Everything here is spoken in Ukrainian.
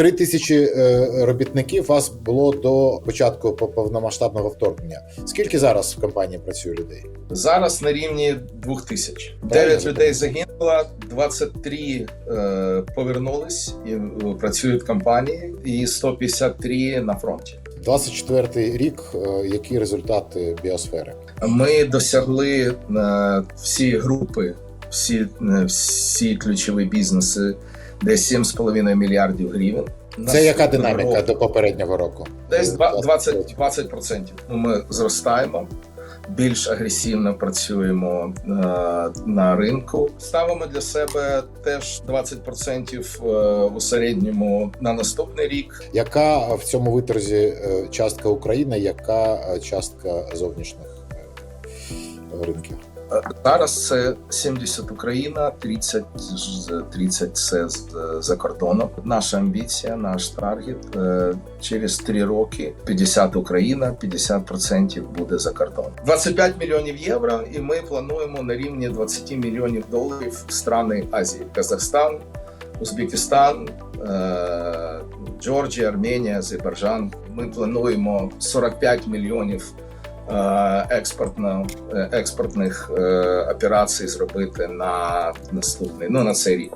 три тисячі е, робітників вас було до початку по- повномасштабного вторгнення. Скільки зараз в компанії працює людей? Зараз на рівні 2000. Правильно. 9 людей загинуло, 23 е, повернулись і е, працюють в компанії, і 153 на фронті. 24-й рік. е, Які результати біосфери? Ми досягли е, всі групи, всі, е, всі ключові бізнеси, десь 7,5 мільярдів гривень. Це яка динаміка року до попереднього року? Десь Е, 20, 20%. Ну, Ми зростаємо. Більш агресивно працюємо е, на ринку. Ставимо для себе теж 20% е, у середньому на наступний рік. Яка в цьому виторзі е, частка України, яка частка зовнішніх ринків? Е, Зараз це 70 Україна, 30, 30 це за кордоном. Наша амбіція, наш таргет е, через 3 роки 50 Україна, 50% буде за кордоном. 25 мільйонів євро, і ми плануємо на рівні 20 мільйонів доларів страни Азії: Казахстан, Узбекистан, е, Джорджія, Арменія, Азербайджан. Ми плануємо 45 мільйонів експортно, е, експортних е, операцій зробити на наступний, ну на цей рік.